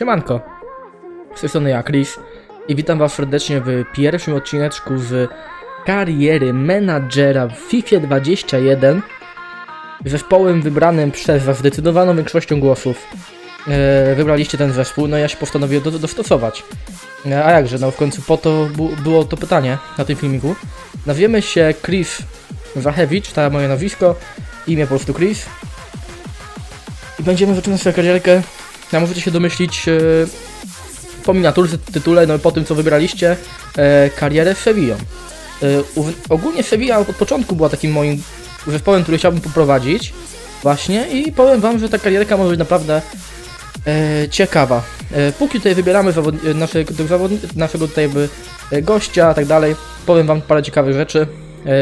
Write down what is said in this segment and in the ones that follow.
Siemanko, z tej strony ja, Chris i witam was serdecznie w pierwszym odcineczku z kariery menadżera w FIFA 21 zespołem wybranym przez was zdecydowaną większością głosów. E, wybraliście ten zespół, no ja się postanowiłem do, dostosować. E, a jakże, no w końcu po to było to pytanie na tym filmiku. Nazwiemy się Chris Zachewicz, to moje nazwisko, imię po prostu Chris. I będziemy zaczynać swoją karierkę ja możecie się domyślić e, po miniaturze, tytule, no i po tym co wybraliście, e, karierę z Sevillą. E, ogólnie Sevilla od początku była takim moim zespołem, który chciałbym poprowadzić właśnie i powiem wam, że ta karierka może być naprawdę ciekawa. E, póki tutaj wybieramy zawod- naszego, naszego tutaj jakby gościa, tak dalej, powiem wam parę ciekawych rzeczy.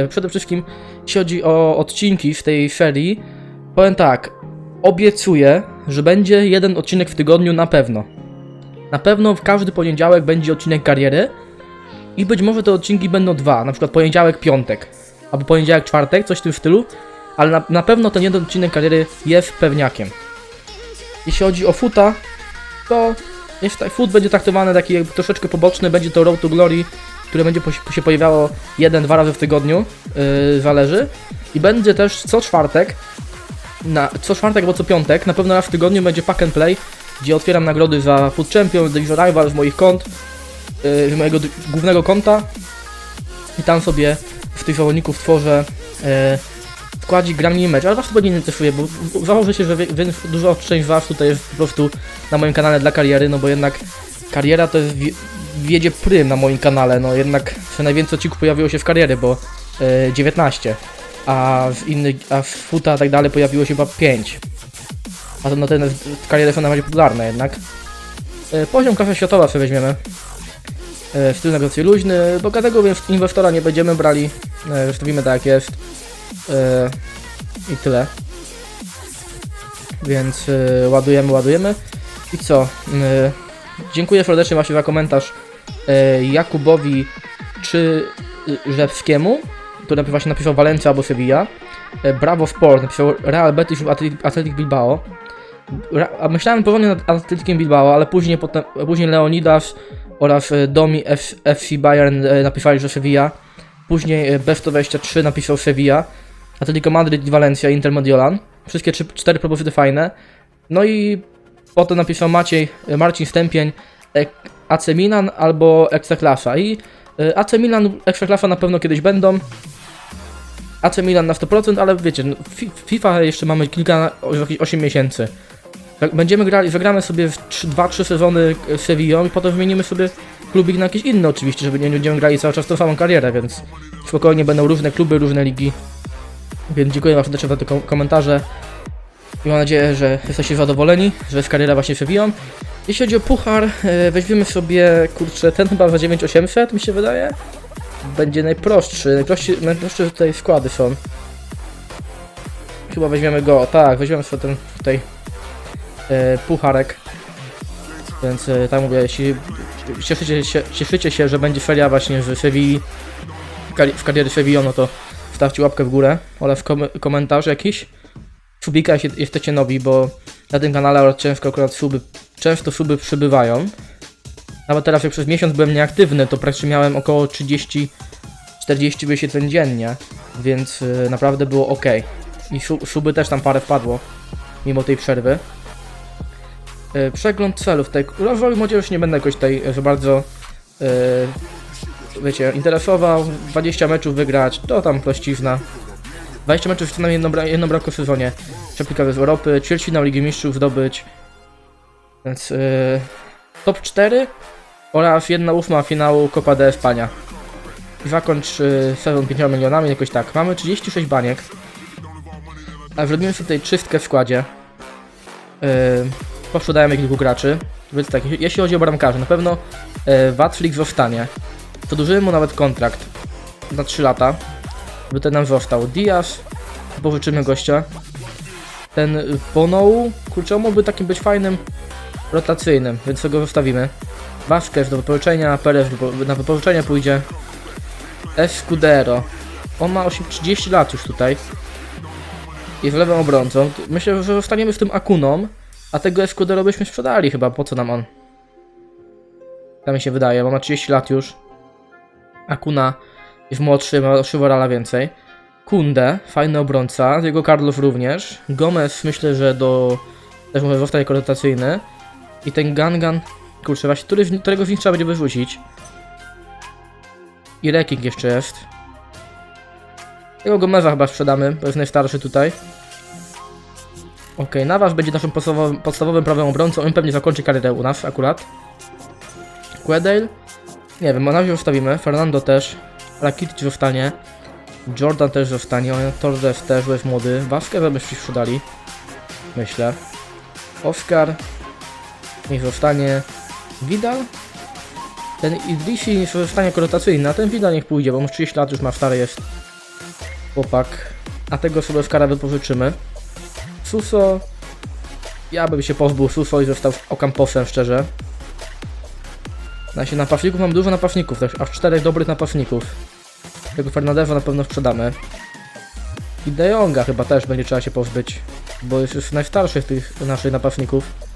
Przede wszystkim, jeśli chodzi o odcinki w tej serii, powiem tak, obiecuję, że będzie jeden odcinek w tygodniu na pewno. Na pewno w każdy poniedziałek będzie odcinek kariery i być może te odcinki będą dwa, na przykład poniedziałek, piątek, albo poniedziałek, czwartek, coś w tym stylu, ale na, na pewno ten jeden odcinek kariery jest pewniakiem. Jeśli chodzi o futa, to tak, foot będzie traktowany taki troszeczkę poboczny, będzie to Road to Glory, które będzie się pojawiało jeden, dwa razy w tygodniu, yy, zależy. I będzie też co czwartek na co czwartek albo co piątek, na pewno raz w tygodniu będzie Pack and Play, gdzie otwieram nagrody za Food Champion, Division Rival z moich kont, yy, z mojego głównego konta. I tam sobie w tych zawodników tworzę yy, składzik, gram mini mecz, ale was to będzie nie interesuje, bo założę się, że wie, dużo część was tutaj jest po prostu na moim kanale dla kariery, no bo jednak kariera to jest wie- wiedzie prym na moim kanale, no jednak najwięcej odcinków pojawiło się w kariery, bo yy, 19 a w innych, a w futa i tak dalej pojawiło się chyba 5. A to no ten kariery są najbardziej popularne jednak. E, Poziom klasy światowa sobie weźmiemy. E, Styl negocjacji luźny, bo każdego więc inwestora nie będziemy brali. E, Zostawimy tak jak jest. I tyle. Więc ładujemy, ładujemy. I co? Dziękuję serdecznie właśnie za komentarz Jakubowi czy Rzewskiemu który właśnie napisał Valencia albo Sevilla. E, Bravo Sport napisał Real Betis lub Atletic, Bilbao. A myślałem porządnie nad Atletikiem Bilbao, ale później, potem, później Leonidas oraz e, Domi FC Bayern e, napisali, że Sevilla. Później e, Best23 napisał Sevilla. Atletico Madrid Valencia Inter Mediolan. Wszystkie trzy, cztery propozycje fajne. No i potem napisał Maciej, Marcin Stępień AC Milan albo Ekstraklasa. I AC Milan Ekstraklasa na pewno kiedyś będą. AC Milan na 100%, ale wiecie, no, fi- FIFA jeszcze mamy kilka, jakieś 8 miesięcy. Będziemy grali, zagramy sobie w 2-3 sezony z Sevillą i potem wymienimy sobie klubik na jakieś inne oczywiście, żeby nie będziemy grali cały czas tą samą karierę, więc spokojnie będą różne kluby, różne ligi. Więc dziękuję wam serdecznie za te kom- komentarze i mam nadzieję, że jesteście zadowoleni, że jest kariera właśnie Sevillą. Jeśli chodzi o puchar, e, weźmiemy sobie, kurczę, ten chyba za 9800 mi się wydaje będzie najprostszy. Najprostszy, najprostsze tutaj składy są. Chyba weźmiemy go, tak, weźmiemy sobie ten tutaj e, pucharek. Więc e, tak mówię, jeśli cieszycie się, cieszycie się, że będzie feria właśnie w Sewilli, w kari- w kariery Sevilla, no to stawcie łapkę w górę oraz kom komentarz jakiś. Subika, jeśli jesteście nowi, bo na tym kanale często akurat suby, często suby przybywają. Nawet teraz jak przez miesiąc byłem nieaktywny, to praktycznie miałem około 30-40 wyświetleń dziennie, więc y, naprawdę było ok. I su- suby też tam parę wpadło, mimo tej przerwy. Y, przegląd celów, tutaj rozwoju młodzieży nie będę jakoś tutaj za bardzo y, wiecie, interesował. 20 meczów wygrać, to tam prościzna. 20 meczów co najmniej jedną, bra- w sezonie. Przeplika z Europy, ćwierćfinał Ligi Mistrzów zdobyć. Więc y, top 4 oraz jedna ósma finału Copa de España. Zakończ y, sezon 5 milionami, jakoś tak. Mamy 36 baniek. A zrobimy sobie tutaj czystkę w składzie. Yy, posprzedajemy kilku graczy. Więc tak, jeśli chodzi o bramkarzy, na pewno yy, zostanie. Przedłużymy mu nawet kontrakt na 3 lata, by ten nam został. Diaz, pożyczymy gościa. Ten y, Bono, kurczę, mógłby takim być fajnym rotacyjnym, więc tego zostawimy. Vasquez do wypożyczenia, Perez na wypożyczenie pójdzie. Escudero. On ma 8, 30 lat już tutaj. Jest lewym obrońcą. Myślę, że zostaniemy z tym Akuną. A tego Escudero byśmy sprzedali chyba, po co nam on? Tak mi się wydaje, bo ma 30 lat już. Akuna jest młodszy, ma Szyworala więcej. Kunde, fajny obrońca, Diego Carlos również. Gomez myślę, że do... też może zostać jako rotacyjny. I ten Gangan, kurczę właśnie, który, którego z nich trzeba będzie wyrzucić. I Reking jeszcze jest. Tego Gomeza chyba sprzedamy, bo jest najstarszy tutaj. Okej, Nawasz będzie naszym podstawowym, podstawowym prawym obrońcą, on pewnie zakończy karierę u nas akurat. Quedale? Nie wiem, na razie zostawimy. Fernando też. Rakitic zostanie. Jordan też zostanie. Torres też, jest młody. Vasquez byśmy sprzedali. Myślę. Oscar. Niech zostanie. Vidal? Ten Idrisi niech zostanie jako rotacyjny, a ten Vidal niech pójdzie, bo mu 30 lat już ma stary jest chłopak. A tego sobie Oscara wypożyczymy. Suso. Ja bym się pozbył Suso i został Ocamposem, szczerze. Na się napastników mam dużo napastników, też aż czterech dobrych napastników. Tego Fernandeza na pewno sprzedamy. I De Jonga chyba też będzie trzeba się pozbyć, bo jest już najstarszy z tych naszych napastników.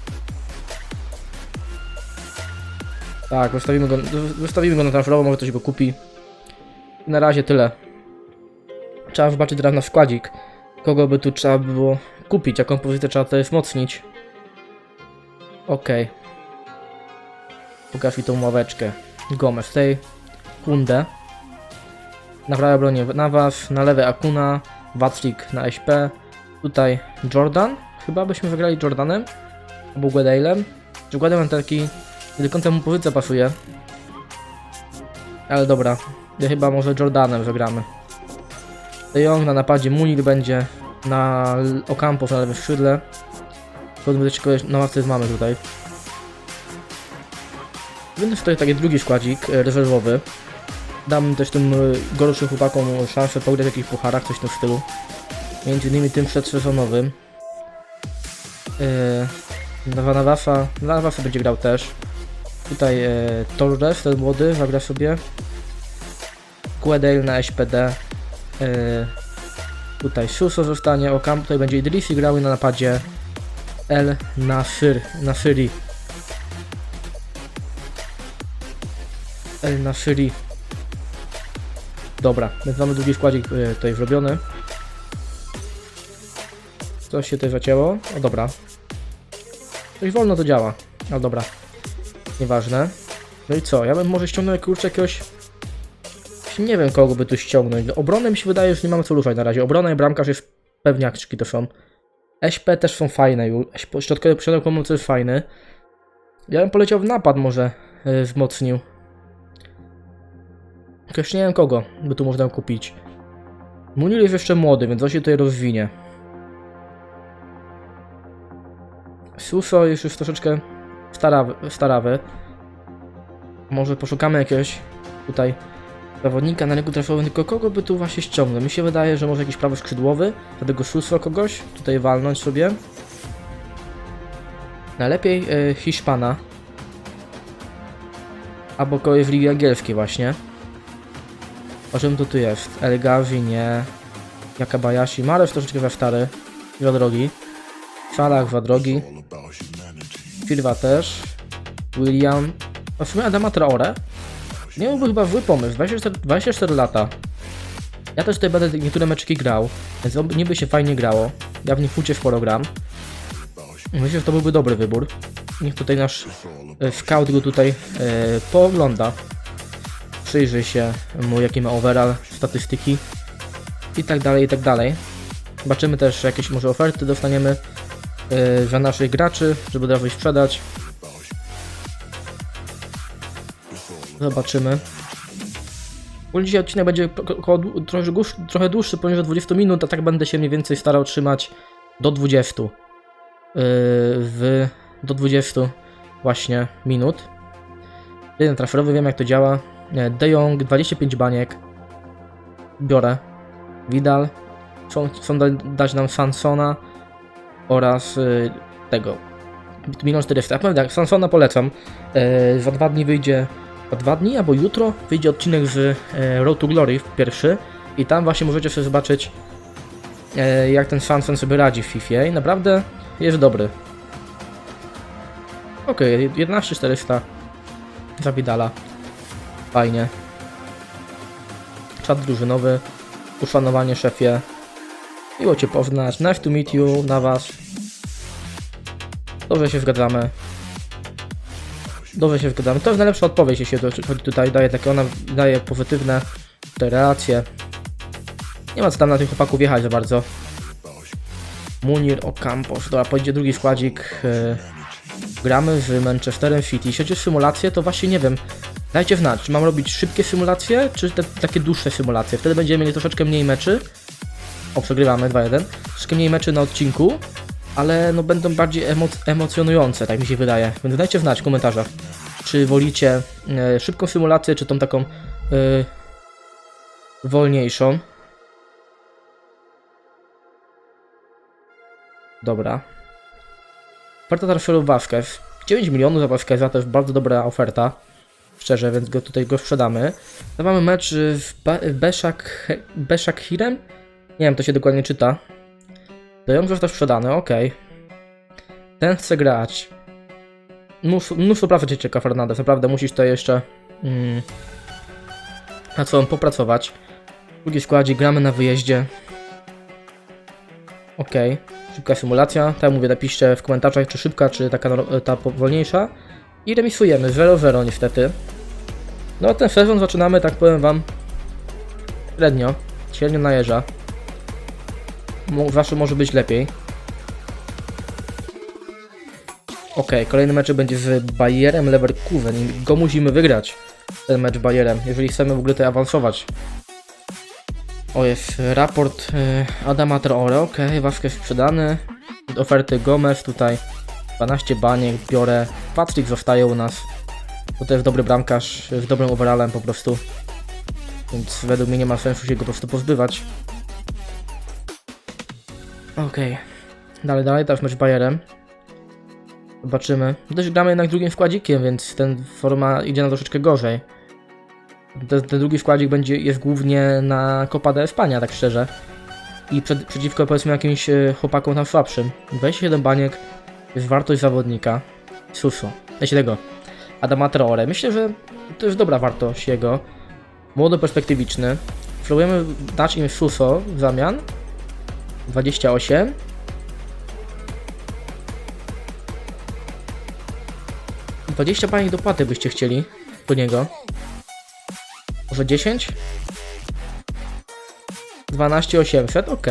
Tak, wystawimy go, wystawimy go na transferowo, może ktoś go kupi. Na razie tyle. Trzeba zobaczyć teraz na składzik, kogo by tu trzeba było kupić, jaką pozycję trzeba tutaj wzmocnić. Okej. Pokaż mi tą ławeczkę. Gomez, tej Kunde. Na prawej obronie Navas, na lewej Akuna, Watlik na SP. Tutaj Jordan. Chyba byśmy wygrali Jordanem. Albo Guedalem. Guedalem taki... Końca mu pozycja pasuje. Ale dobra. Ja chyba może Jordanem zagramy. De Jong na napadzie, Munir będzie na Ocampos na lewym skrzydle. Powinien być kogoś na ławce mamy tutaj. Będę tutaj taki drugi składzik e, rezerwowy. Dam też tym e, gorszym chłopakom szansę pograć w jakichś pucharach, coś w tym stylu. Między innymi tym przedsezonowym. Yy, Navasa, Navasa będzie grał też. Tutaj e, Torres, ten młody, zagra sobie. Guedel na SPD. E, tutaj Suso zostanie, Okam, tutaj będzie Idrisi grały na napadzie. El Nasir, Nasiri. El Nasiri. Dobra, więc mamy drugi składzik e, tutaj zrobiony. Coś się tutaj zacięło. O dobra. Coś wolno to działa. No dobra. Nieważne. No i co? Ja bym może ściągnął kurczę jakiegoś... Nie wiem kogo by tu ściągnąć. Do obrony mi się wydaje, że nie mamy co ruszać na razie. Obrona i bramkarz jest pewniaczki to są. SP też są fajne Środkowy środek pomocy jest fajny. Ja bym poleciał w napad może yy, wzmocnił. Jeszcze nie wiem kogo by tu można kupić. Munir jest jeszcze młody, więc on się tutaj rozwinie. Suso jest już troszeczkę starawy, starawy. Może poszukamy jakiegoś tutaj zawodnika na rynku transferowym, tylko kogo by tu właśnie ściągnąć? Mi się wydaje, że może jakiś prawo skrzydłowy, dlatego Suso kogoś tutaj walnąć sobie. Najlepiej y, Hiszpana. Albo kogoś w Ligi Angielskiej właśnie. O czym to tu jest? El Ghazi, nie. Jakabayashi. Marew troszeczkę za stary. Za drogi. Salah za drogi. Silva też. William. A w sumie Adama Traore. Nie byłby chyba zły pomysł. 24, 24 lata. Ja też tutaj będę niektóre meczki grał, więc niby się fajnie grało. Ja w nich ucie sporo gram. Myślę, że to byłby dobry wybór. Niech tutaj nasz e, scout go tutaj e, poogląda. Przyjrzy się mu jaki ma overall, statystyki i tak dalej, i tak dalej. Zobaczymy też jakieś może oferty dostaniemy e, za naszych graczy, żeby ich sprzedać. Zobaczymy. Ogólnie Dzisiaj odcinek będzie ko- koło, dłu- trochę, dłuższy, trochę dłuższy, poniżej 20 minut, a tak będę się mniej więcej starał trzymać do 20. Yy, w, do 20 właśnie minut. Jeden transferowy, wiem jak to działa. Nie, De Jong, 25 baniek. Biorę. Vidal. Chcą, chcą da, dać nam Sansona oraz yy, tego. Milion 400. Ja powiem tak, Sansona polecam. Yy, za dwa dni wyjdzie za dwa dni albo jutro wyjdzie odcinek z e, Road to Glory pierwszy i tam właśnie możecie sobie zobaczyć jak ten Sanson sobie radzi w FIFA i naprawdę jest dobry. Okej, 11400 za Vidala. Fajnie. Czat drużynowy. Uszanowanie szefie. Miło Cię poznać. Nice to meet you na Was. Dobrze się zgadzamy. Dobrze się zgadzamy. To jest najlepsza odpowiedź, jeśli chodzi tutaj daje takie, ona daje pozytywne te reakcje. Nie ma co tam na tych chłopaków jechać za bardzo. Munir Ocampos. Dobra, pojedzie drugi składzik. e, Gramy z Manchesterem City. Jeśli chodzi o symulacje, to właśnie nie wiem. Dajcie znać, czy mam robić szybkie symulacje, czy te takie dłuższe symulacje. Wtedy będziemy mieli troszeczkę mniej meczy. O, przegrywamy 2-1. Troszeczkę mniej meczy na odcinku, ale no będą bardziej emoc emocjonujące, tak mi się wydaje. Więc dajcie znać w komentarzach, czy wolicie e, szybką symulację, czy tą taką e, wolniejszą. Dobra. Oferta transferu Vasquez. 9 milionów za Vasqueza to jest bardzo dobra oferta. Szczerze, więc go tutaj go sprzedamy. To mamy mecz z Ba- Beszak, Beszak Hirem? Nie wiem, to się dokładnie czyta. Do Ją został sprzedany, okej. Ten chce grać. Mnóstwo, mnóstwo pracy cię czeka, Fernandez. Naprawdę musisz to jeszcze mm, nad sobą popracować. Drugi składzie, gramy na wyjeździe. Okej. Szybka symulacja. Tak jak mówię, napiszcie w komentarzach, czy szybka, czy taka nor- ta powolniejsza. I remisujemy 0-0 niestety. No ten sezon zaczynamy, tak powiem wam, średnio. Średnio najeżdża. Mo- Wasze może być lepiej. Okej, kolejny mecz będzie z Bayerem Leverkusen go musimy wygrać. Ten mecz Bayerem, jeżeli chcemy w ogóle tutaj awansować. O, jest raport y, Adama Traore, okay, Vasquez sprzedany. Oferty Gomez tutaj. 12 baniek biorę. Patrick zostaje u nas. Bo to jest dobry bramkarz, z dobrym overallem po prostu. Więc według mnie nie ma sensu się go po prostu pozbywać. Okej. Dalej, dalej, teraz mecz Bayerem. Zobaczymy. Też gramy jednak drugim składzikiem, więc ten forma idzie na troszeczkę gorzej. Ten, ten drugi składzik będzie, jest głównie na Copa de Espania, tak szczerze. I przed, przeciwko powiedzmy jakimś e, chłopakom tam słabszym. 27 baniek jest wartość zawodnika. Suso. Jeśli tego. Adama Traore. Myślę, że to jest dobra wartość jego. Młodo perspektywiczny. Spróbujemy dać im Suso w zamian. 28. Dwadzieścia baniek dopłaty byście chcieli do niego. Może 10? 12 800, ok.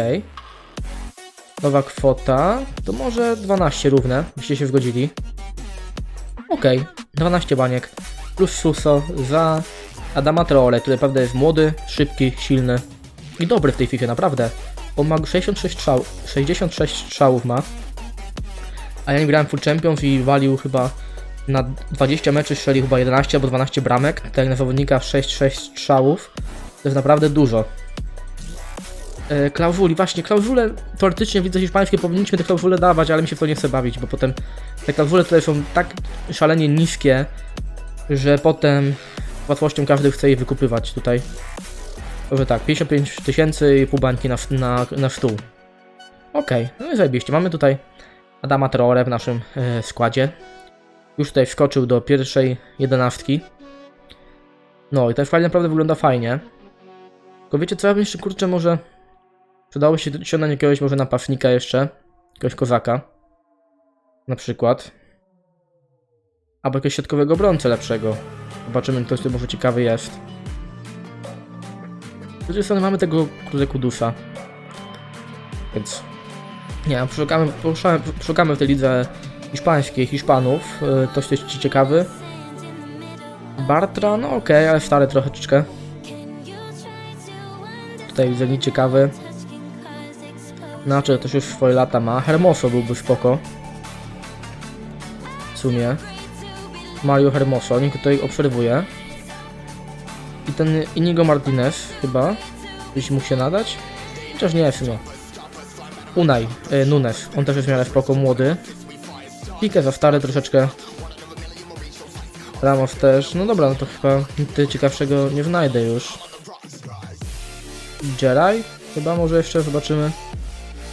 Nowa kwota, to może 12 równe, byście się zgodzili. Ok, 12 baniek. Plus Suso za Adama Traore, który naprawdę jest młody, szybki, silny i dobry w tej FIFA, naprawdę. On ma 66 strzał, 66 strzałów ma. A ja nie grałem Full Champions i walił chyba na 20 meczy strzelił chyba 11 albo 12 bramek. Tak na zawodnika 6-6 strzałów. To jest naprawdę dużo. E, klauzuli, właśnie, klauzule teoretycznie widzę hiszpańskie powinniśmy te klauzule dawać, ale mi się w to nie chce bawić, bo potem te klauzule tutaj są tak szalenie niskie, że potem z łatwością każdy chce je wykupywać tutaj. Także tak, 55 tysięcy i pół bańki na, na, na stół. Okej, no i zajebiście. Mamy tutaj Adama Traore w naszym e, składzie. Już tutaj wskoczył do pierwszej jedenastki. No i ten skład naprawdę wygląda fajnie. Tylko wiecie co, ja bym jeszcze kurczę może... Przydało się ściągnąć jakiegoś może napastnika jeszcze. Jakiegoś kozaka. Na przykład. Albo jakiegoś środkowego obrońcę lepszego. Zobaczymy, ktoś tu może ciekawy jest. Z drugiej strony mamy tego kurde kudusa. Więc... Nie, przeszukamy, poszukamy, przeszukamy w tej lidze hiszpańskiej Hiszpanów. y, Ktoś jest ci ciekawy. Bartra, no okej, ale stary troszeczkę. Tutaj widzę nic ciekawy. Znaczy, to już swoje lata ma. Hermoso byłby spoko. W sumie. Mario Hermoso, niech tutaj obserwuje. I ten Inigo Martinez chyba. Byś mógł się nadać? Chociaż nie w sumie. Unai, y, Nunes. On też jest w miarę spoko, młody. Pikę za stary troszeczkę. Ramos też. No dobra, no to chyba nic ciekawszego nie znajdę już. Jeraj? Chyba może jeszcze zobaczymy.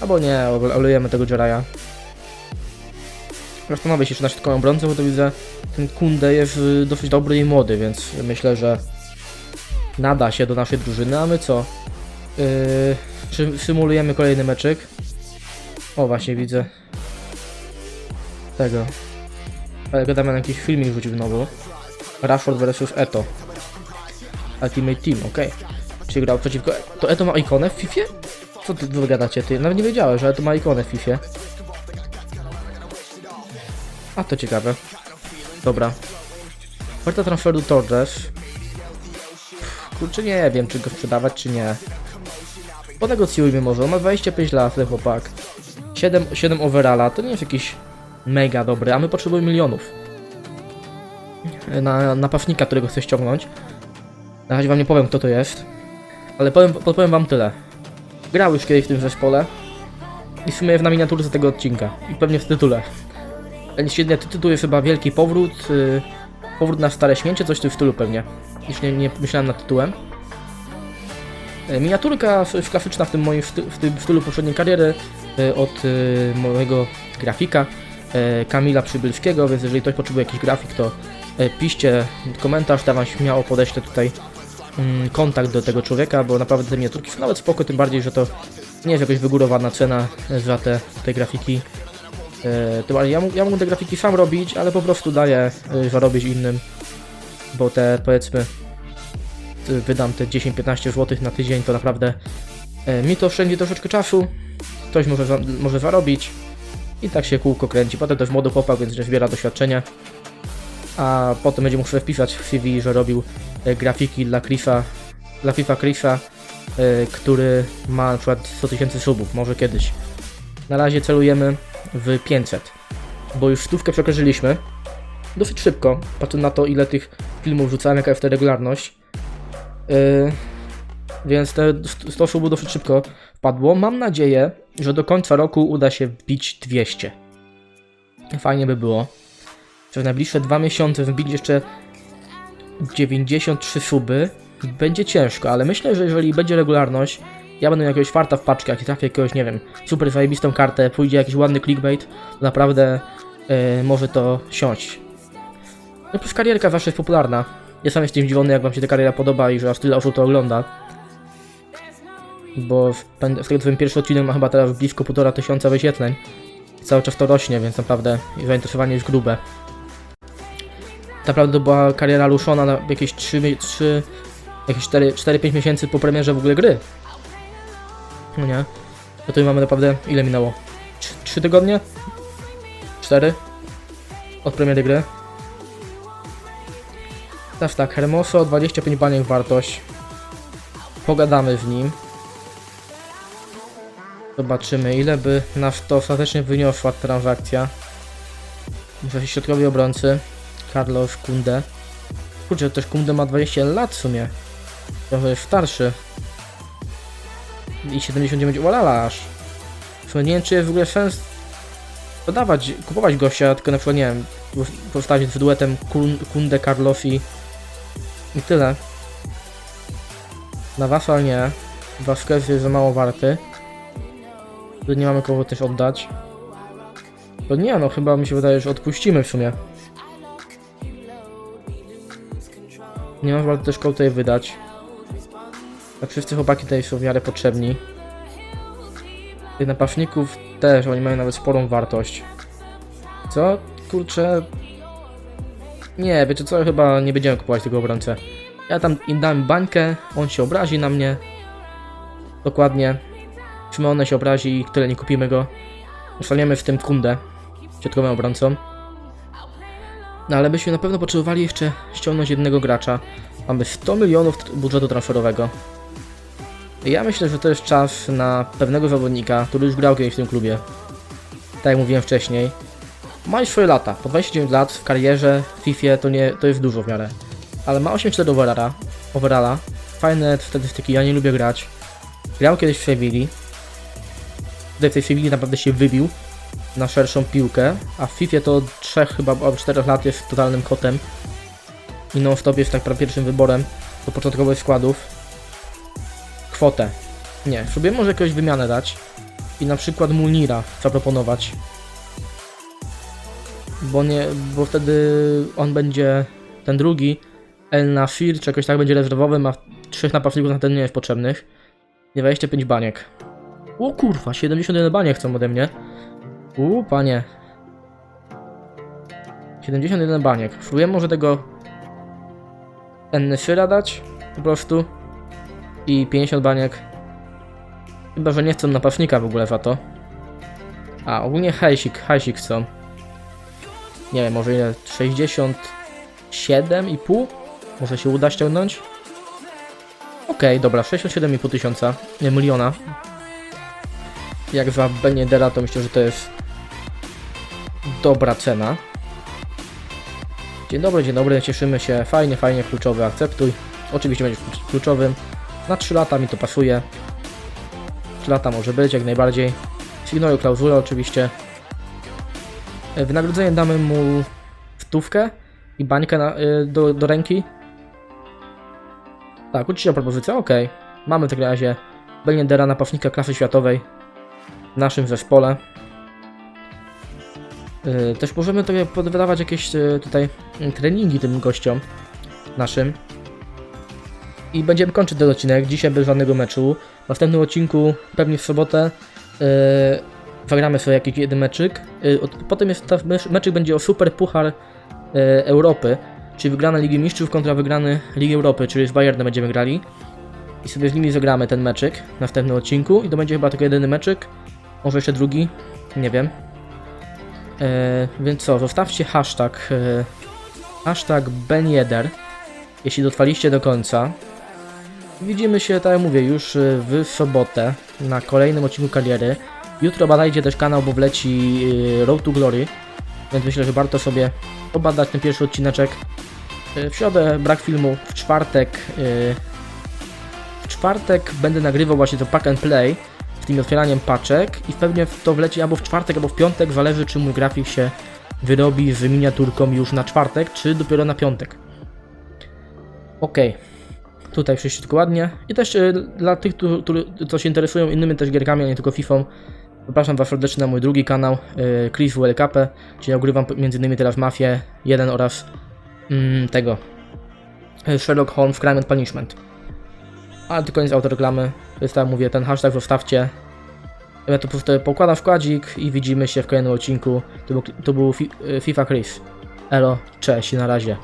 Albo nie, olejemy tego Jeraja. zastanowię się, czy na środkową obrońcę, bo to widzę, ten Kunde jest y, dosyć dobry i młody, więc myślę, że nada się do naszej drużyny, a my co? Yy, czy symulujemy kolejny meczyk? O, właśnie widzę tego. Ale gadamy na jakiś filmik rzucił znowu. Rashford vs Eto. Ultimate Team, okej. Czyli grał przeciwko... To Eto ma ikonę w FIFA? Co ty wy gadacie, ty? Nawet nie wiedziałem, że Eto ma ikonę w FIFA. A to ciekawe. Dobra. Oferta transferu Torres. Kurczę, nie wiem, czy go sprzedawać, czy nie. Ponegocjujmy może, on ma 25 lat, ten chłopak. 7, 7 overalla, to nie jest jakiś mega dobry, a my potrzebujemy milionów. Na napastnika, którego chcę ściągnąć. Na razie wam nie powiem, kto to jest. Ale powiem, podpowiem wam tyle. Grał już kiedyś w tym zespole. I w sumie w na miniaturze tego odcinka. I pewnie w tytule. Ten świetny tytuł jest chyba Wielki Powrót. y, powrót na stare śmiecie, coś w tym stylu pewnie. Już nie, nie myślałem nad tytułem. E, Miniaturka klasyczna w tym moim sty- w tym stylu poprzedniej kariery e, od e, mojego grafika Kamila Przybylskiego, więc jeżeli ktoś potrzebuje jakiś grafik, to e, piszcie komentarz, tam śmiało podeślę tutaj mm, kontakt do tego człowieka, bo naprawdę te miniaturki są nawet spoko, tym bardziej, że to nie jest jakaś wygórowana cena za te, te grafiki. Ja, ja mógłbym te grafiki sam robić, ale po prostu daję zarobić innym, bo te powiedzmy y, wydam te 10-15 zł na tydzień, to naprawdę e, mi to oszczędzi troszeczkę czasu, ktoś może, za, może zarobić i tak się kółko kręci. Potem też młody chłopak, więc zbiera doświadczenia, a potem będzie mógł wpisać w CV, że robił e, grafiki dla Chrisa, dla FIFA Chrisa, e, który ma na przykład 100 tysięcy subów, może kiedyś. Na razie celujemy w 500, bo już stówkę przekroczyliśmy dosyć szybko, patrząc na to ile tych filmów rzucałem, jaka jest ta regularność. Yy, więc te 100 subów dosyć szybko wpadło. Mam nadzieję, że do końca roku uda się wbić 200. Fajnie by było. W najbliższe dwa miesiące wbić jeszcze 93 suby będzie ciężko, ale myślę, że jeżeli będzie regularność, ja będę jakiegoś farta w paczkach i trafię jakiegoś, nie wiem, super zajebistą kartę, pójdzie jakiś ładny clickbait, naprawdę yy, może to siąść. No plus karierka zawsze jest popularna. Ja sam jestem zdziwiony, jak wam się ta kariera podoba i że aż tyle osób to ogląda. Bo w, z tego co wiem, pierwszy odcinek ma chyba teraz blisko półtora tysiąca wyświetleń. Cały czas to rośnie, więc naprawdę zainteresowanie jest grube. Naprawdę to była kariera ruszona na jakieś 3, mi- 3 jakieś 4-5 miesięcy po premierze w ogóle gry. No nie? No to mamy naprawdę, ile minęło? 3 tygodnie? 4? Od premiery gry? Teraz tak, Hermoso 25 baniek wartość. Pogadamy z nim. Zobaczymy ile by nas to ostatecznie wyniosła transakcja. W środkowej obrońcy. Carlos Kunde. Kurczę, też Kunde ma 20 lat w sumie. Trochę jest starszy. I 79 walala aż. W sumie nie wiem czy jest w ogóle sens dodawać, kupować gościa, tylko na przykład nie wiem, postawić z duetem Kun- Kunde, Carlos i i tyle. Na Wasal nie. Vasquez jest za mało warty. Tu nie mamy kogo też oddać. To nie, no chyba mi się wydaje, że odpuścimy w sumie. Nie mam warto też kogo tutaj wydać. Tak wszyscy chłopaki tutaj są w miarę potrzebni. Tych napastników też, oni mają nawet sporą wartość. Co? Kurczę, nie, wiecie co, chyba nie będziemy kupować tego obrońcę. Ja tam im dam bańkę, on się obrazi na mnie. Dokładnie. Szymone się obrazi i tyle, nie kupimy go. Zostaniemy w tym kundę, środkowym obrońcą. No ale byśmy na pewno potrzebowali jeszcze ściągnąć jednego gracza. Mamy 100 milionów budżetu transferowego. Ja myślę, że to jest czas na pewnego zawodnika, który już grał kiedyś w tym klubie. Tak jak mówiłem wcześniej. Ma już swoje lata. Po 29 lat w karierze w FIFA to, nie, to jest dużo w miarę. Ale ma 8-4 overalla. overalla. Fajne statystyki, ja nie lubię grać. Grał kiedyś w Sevilli. Tutaj w tej Sevilli naprawdę się wybił na szerszą piłkę, a w FIFA to od 3 chyba albo 4 lat jest totalnym kotem. I non-stop jest tak naprawdę pierwszym wyborem do początkowych składów. Kwotę. Nie, sobie może jakąś wymianę dać i na przykład Munira zaproponować. Bo nie, bo wtedy on będzie, ten drugi, El Nasir, czy jakoś tak będzie rezerwowym, a trzech napastników na ten nie jest potrzebnych. 25 baniek. O kurwa, 71 baniek chcą ode mnie. U, panie. 71 baniek. Spróbujemy może tego Ennesyra dać, po prostu. I 50 baniek. Chyba, że nie chcą napastnika w ogóle za to. A, ogólnie hajsik, hajsik chcą. Nie wiem, może ile? 67,5? Może się uda ściągnąć? Okej, dobra, 67,5 tysiąca, nie miliona. Jak za Benedera to myślę, że to jest dobra cena. Dzień dobry, dzień dobry, cieszymy się. Fajnie, fajnie, kluczowy akceptuj. Oczywiście klucz- kluczowym. Na 3 lata mi to pasuje. 3 lata może być, jak najbardziej. Sygnuję klauzulę oczywiście. E, Wynagrodzenie damy mu stówkę i bańkę na, y, do, do ręki. Tak, uczciwa propozycja, okej. Mamy w takim razie Beniendera, napastnika klasy światowej w naszym zespole. Y, Też możemy sobie podwydawać jakieś tutaj treningi tym gościom naszym. I będziemy kończyć ten odcinek. Dzisiaj bez żadnego meczu. W następnym odcinku, pewnie w sobotę, zagramy sobie jakiś jeden meczyk. Od, potem jest ta mecz, meczyk będzie o Super Puchar yy, Europy, czyli wygrana Ligi Mistrzów kontra wygrany Ligi Europy, czyli z Bayernem będziemy grali. I sobie z nimi zagramy ten meczyk w następnym odcinku. I to będzie chyba tylko jedyny meczyk. Może jeszcze drugi. Nie wiem. Yy, więc co, zostawcie hashtag yy, hashtag Benjeder jeśli dotrwaliście do końca. Widzimy się, tak jak mówię, już y, w sobotę na kolejnym odcinku kariery. Jutro badajcie też kanał, bo wleci y, Road to Glory, więc myślę, że warto sobie pobadać ten pierwszy odcineczek. Y, W środę brak filmu, w czwartek y, w czwartek będę nagrywał właśnie to pack and play z tym otwieraniem paczek i pewnie to wleci albo w czwartek, albo w piątek, zależy czy mój grafik się wyrobi z miniaturką już na czwartek, czy dopiero na piątek. Okej. Tutaj wszystko ładnie. I też dla tych, którzy- co się interesują innymi też gierkami, a nie tylko FIFA, zapraszam Was serdecznie na mój drugi kanał, e, Chris WLKP, gdzie ja ogrywam m.in. teraz Mafię 1 oraz mm, tego e, Sherlock Holmes Crime and Punishment. Ale to koniec autoreklamy. Więc tak mówię, ten hashtag zostawcie. Ja to po prostu pokładam wkładzik i widzimy się w kolejnym odcinku. To był, to był e, FIFA Chris. Elo, cześć na razie.